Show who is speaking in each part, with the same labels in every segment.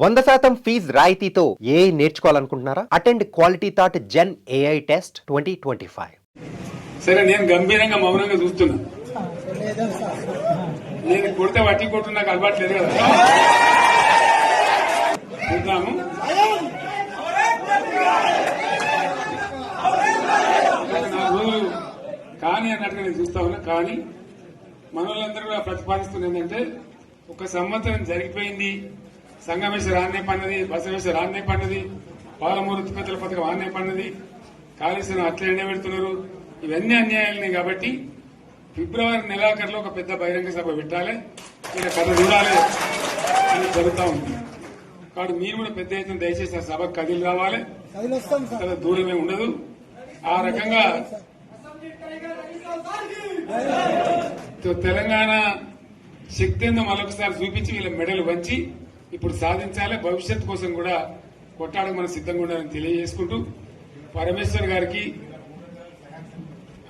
Speaker 1: వంద శాతం ఫీజ్ రాయితీతో ఏ నేర్చుకోవాలనుకుంటున్నారా? Attend quality thought gen AI test twenty twenty five.
Speaker 2: సరే నేను గంభీరంగా మౌనంగా చూస్తున్నా. నేను కొడితే వట్టి కొట్టు నాకు అలవాటు లేదు కదా. చూద్దాము. కానీ అన్నట్టుగా నేను చూస్తా ఉన్నా. కానీ మనోళ్ళందరూ కూడా ప్రతిపాదిస్తున్న ఏంటంటే ఒక సంవత్సరం జరిగిపోయింది. సంగమేశ్వర ఆన్నే పన్నది బసవేశ్వర ఆన్నే పన్నది పాలమూరు ఉత్పత్తుల పథకం ఆన్నే పన్నది కాళేశ్వరం అట్లే ఎండబెడుతున్నారు ఇవన్నీ అన్యాయాలని కాబట్టి ఫిబ్రవరి నెలాఖరులో ఒక పెద్ద బహిరంగ సభ పెట్టాలి. ఇలా కథ చూడాలి అని జరుగుతా ఉంది కాబట్టి మీరు కూడా పెద్ద ఎత్తున దయచేసి ఆ సభకు కదిలి రావాలి. చాలా దూరమే ఉండదు. ఆ రకంగా తెలంగాణ శక్తి ఏందో మరొకసారి చూపించి వీళ్ళ మెడలు వంచి ఇప్పుడు సాధించాలి భవిష్యత్ కోసం కూడా కొట్టాడకు మనం సిద్ధంగా ఉండాలని తెలియజేసుకుంటూ పరమేశ్వర్ గారికి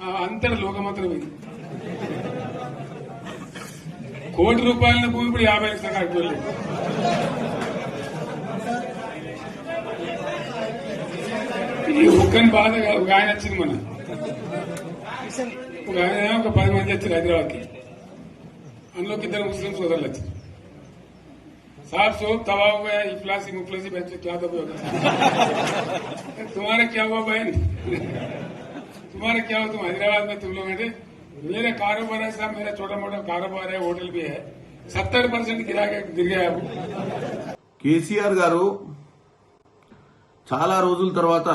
Speaker 2: ఆ లోకమంతరం ఇది. కోటి రూపాయల భూమి ఇప్పుడు యాభై లక్షల కాడికి ఈ ఒక్కని బాధ ఒక ఆయన వచ్చింది మన ఒక ఆయన ఒక పది మంది వచ్చారు హైదరాబాద్కి. అందులోకి ఇద్దరు ముస్లిం సోదరులు వచ్చారు. साहब सोप तवा हुआ है इफलासी मुफलसी बच्चे क्या दबे होगा तुम्हारा क्या हुआ बहन तुम्हारा क्या हुआ तुम हैदराबाद में तुम लोग हैं मेरा कारोबार है साहब मेरा छोटा मोटा कारोबार है होटल भी है सत्तर परसेंट गिरा के गिर गया अब
Speaker 3: కేసీఆర్ గారు చాలా రోజుల తర్వాత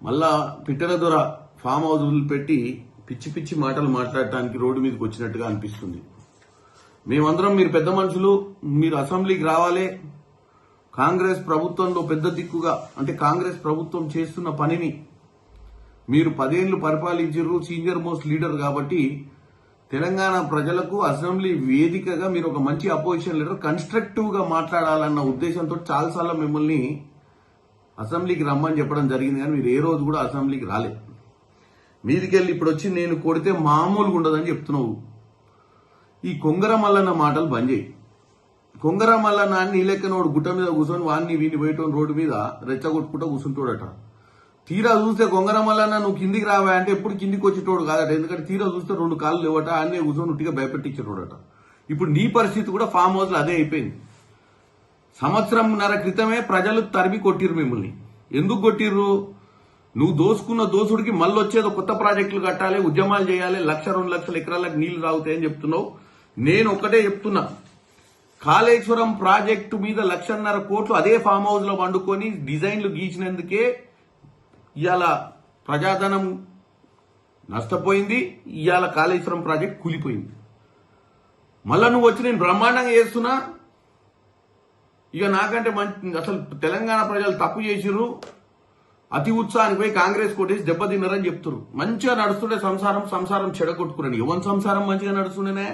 Speaker 3: మళ్ళా పిట్టల దొర ఫామ్ హౌస్ పెట్టి పిచ్చి పిచ్చి మాటలు మాట్లాడటానికి రోడ్డు మీదకి వచ్చినట్టుగా అనిపిస్తుంది మేమందరం మీరు పెద్ద మనుషులు మీరు అసెంబ్లీకి రావాలి. కాంగ్రెస్ ప్రభుత్వంలో పెద్ద దిక్కుగా అంటే కాంగ్రెస్ ప్రభుత్వం చేస్తున్న పనిని మీరు పదేళ్ళు పరిపాలించారు సీనియర్ మోస్ట్ లీడర్ కాబట్టి తెలంగాణ ప్రజలకు అసెంబ్లీ వేదికగా మీరు ఒక మంచి అపోజిషన్ లీడర్ కన్స్ట్రక్టివ్గా మాట్లాడాలన్న ఉద్దేశంతో చాలాసార్లు మిమ్మల్ని అసెంబ్లీకి రమ్మని చెప్పడం జరిగింది కానీ మీరు ఏ రోజు కూడా అసెంబ్లీకి రాలేదు. మీదికెళ్ళి ఇప్పుడు వచ్చి నేను కొడితే మామూలుగా ఉండదని చెప్తున్నావు. ఈ కొంగర మల్లన్న మాటలు బంద్ చేయి. కొంగర మల్లన్న అన్ని నీ లెక్కనోడు గుట్ట మీద కూర్చొని వాడిని వీడిని పోయటం రోడ్డు మీద రెచ్చగొట్టుకుంటూ కూర్చుంటాడట. తీరా చూస్తే కొంగర మల్లన్న నువ్వు కిందికి రావా అంటే ఎప్పుడు కిందికి వచ్చేటోడు కాదట. ఎందుకంటే తీరా చూస్తే రెండు కాళ్ళు లేవట అన్నీ కూర్చొని ఉట్టిగా భయపెట్టించేటోడట ఇప్పుడు నీ పరిస్థితి కూడా ఫామ్ హౌస్లో అదే అయిపోయింది. సంవత్సరంన్నర క్రితమే ప్రజలు తరిమి కొట్టిర్రు మిమ్మల్ని. ఎందుకు కొట్టిర్రు? నువ్వు దోసుకున్న దోసుడికి మళ్ళీ వచ్చేదో కొత్త ప్రాజెక్టులు కట్టాలి ఉద్యమాలు చేయాలి లక్ష రెండు లక్షల ఎకరాలకు నీళ్ళు రాగుతాయని చెప్తున్నావు. నేను ఒక్కటే చెప్తున్నా. కాళేశ్వరం ప్రాజెక్టు మీద లక్షన్నర కోట్లు అదే ఫామ్ హౌస్లో వండుకొని డిజైన్లు గీచినందుకే ఇవాళ ప్రజాధనం నష్టపోయింది ఇవాళ కాళేశ్వరం ప్రాజెక్ట్ కూలిపోయింది. మళ్ళా నువ్వు వచ్చి నేను బ్రహ్మాండంగా చేస్తున్నా? ఇక నాకంటే మంచి అసలు తెలంగాణ ప్రజలు తప్పు చేసిర్రు. అతి ఉత్సాహానికి పోయి కాంగ్రెస్ కోటేసి దెబ్బతిన్నారని చెప్తున్నారు మంచిగా నడుస్తుండే సంసారం సంసారం చెడగొట్టుకున్నాను ఎవరి సంసారం మంచిగా నడుస్తుండేనే?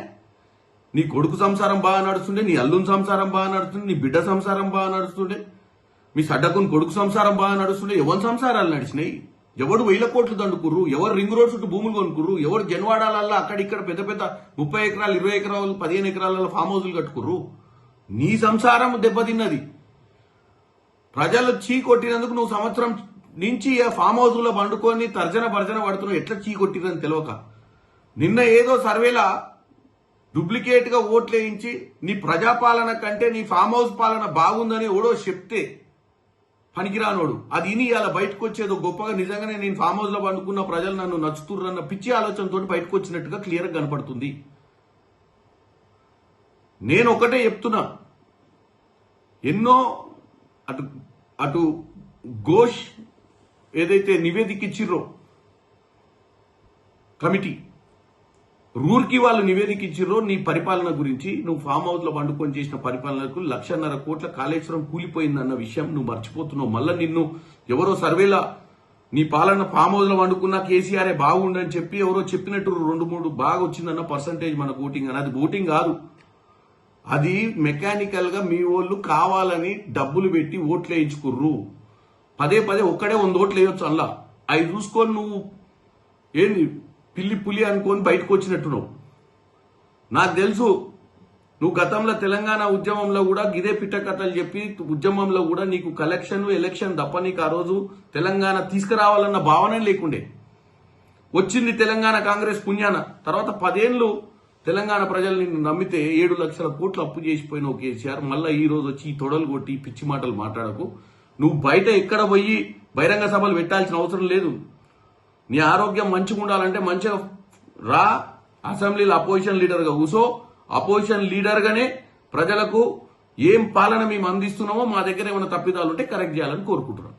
Speaker 3: నీ కొడుకు సంసారం బాగా నడుస్తుండే నీ అల్లుని సంసారం బాగా నడుస్తుండే నీ బిడ్డ సంసారం బాగా నడుస్తుండే మీ సడ్డకుని కొడుకు సంసారం బాగా నడుస్తుండే ఎవరి సంసారాలు నడిచినాయి? ఎవడు వేల కోట్లు దండుకుర్రు? ఎవరు రింగ్ రోడ్ చుట్టూ భూములు కొనుక్కుర్రు? ఎవరు జన్వాడాలల్లో అక్కడిక్కడ పెద్ద పెద్ద ముప్పై ఎకరాలు ఇరవై ఎకరాలు పదిహేను ఎకరాలలో ఫామ్ హౌజులు కట్టుకుర్రు? నీ సంసారం దెబ్బతిన్నది. ప్రజలు చీ కొట్టినందుకు నువ్వు సంవత్సరం నుంచి ఫామ్ హౌస్ పండుకొని తర్జన భర్జన పడుతున్నావు? ఎట్లా చీ కొట్టిరని తెలియక నిన్న ఏదో సర్వేలా డూప్లికేట్గా ఓట్లు వేయించి నీ ప్రజాపాలన కంటే నీ ఫామ్ హౌస్ పాలన బాగుందని ఓడో చెప్తే పనికిరానోడు. అది ఇని ఇలా బయటకు వచ్చేదో గొప్పగా నిజంగానే నేను ఫామ్ హౌస్లో పండుకున్న ప్రజలు నన్ను నచ్చుతుర్రన్న పిచ్చి ఆలోచనతో బయటకు వచ్చినట్టుగా క్లియర్గా కనపడుతుంది. నేను ఒకటే చెప్తున్నా. ఎన్నో అటు అటు ఘోష్ ఏదైతే నివేదిక ఇచ్చిర్రో కమిటీ రూర్కి వాళ్ళు నివేదిక ఇచ్చిర్రో నీ పరిపాలన గురించి. నువ్వు ఫామ్ హౌస్లో వండుకొని చేసిన పరిపాలనకు లక్షన్నర కోట్ల కాళేశ్వరం కూలిపోయిందన్న విషయం నువ్వు మర్చిపోతున్నావు. మళ్ళా నిన్ను ఎవరో సర్వేల నీ పాలన ఫామ్ హౌస్లో వండుకున్న కేసీఆరే బాగుండని చెప్పి ఎవరో చెప్పినట్టు రెండు మూడు బాగా వచ్చిందన్న పర్సంటేజ్ మన ఓటింగ్ అని. అది ఓటింగ్ కాదు. అది మెకానికల్గా మీ వాళ్ళు కావాలని డబ్బులు పెట్టి ఓట్లు వేయించుకుర్రు. పదే పదే ఒక్కడే వంద ఓట్లు వేయొచ్చు అల్లా అవి చూసుకొని నువ్వు ఏంది? పిల్లి పులి అనుకొని బయటకు వచ్చినట్టున్నావు. నాకు తెలుసు నువ్వు గతంలో తెలంగాణ ఉద్యమంలో కూడా గిదే పిట్ట కథలు చెప్పి ఉద్యమంలో కూడా నీకు కలెక్షన్ ఎలక్షన్ తప్ప నీకు ఆ రోజు తెలంగాణ తీసుకురావాలన్న భావనే లేకుండే. వచ్చింది తెలంగాణ కాంగ్రెస్ పుణ్యాన తర్వాత పదేళ్ళు తెలంగాణ ప్రజలు నిన్ను నమ్మితే ఏడు లక్షల కోట్లు అప్పు చేసిపోయిన కేసీఆర్ మళ్ళీ ఈ రోజు వచ్చి తొడలు కొట్టి పిచ్చి మాటలు మాట్లాడకు. నువ్వు బయట ఎక్కడ పోయి బహిరంగ సభలు పెట్టాల్సిన అవసరం లేదు. నీ ఆరోగ్యం మంచిగా ఉండాలంటే మంచిగా రా అసెంబ్లీలో అపోజిషన్ లీడర్గా కూసో. అపోజిషన్ లీడర్గానే ప్రజలకు ఏం పాలన మేము అందిస్తున్నామో మా దగ్గర ఏమైనా తప్పిదాలు ఉంటే కరెక్ట్ చేయాలని కోరుకుంటున్నాం.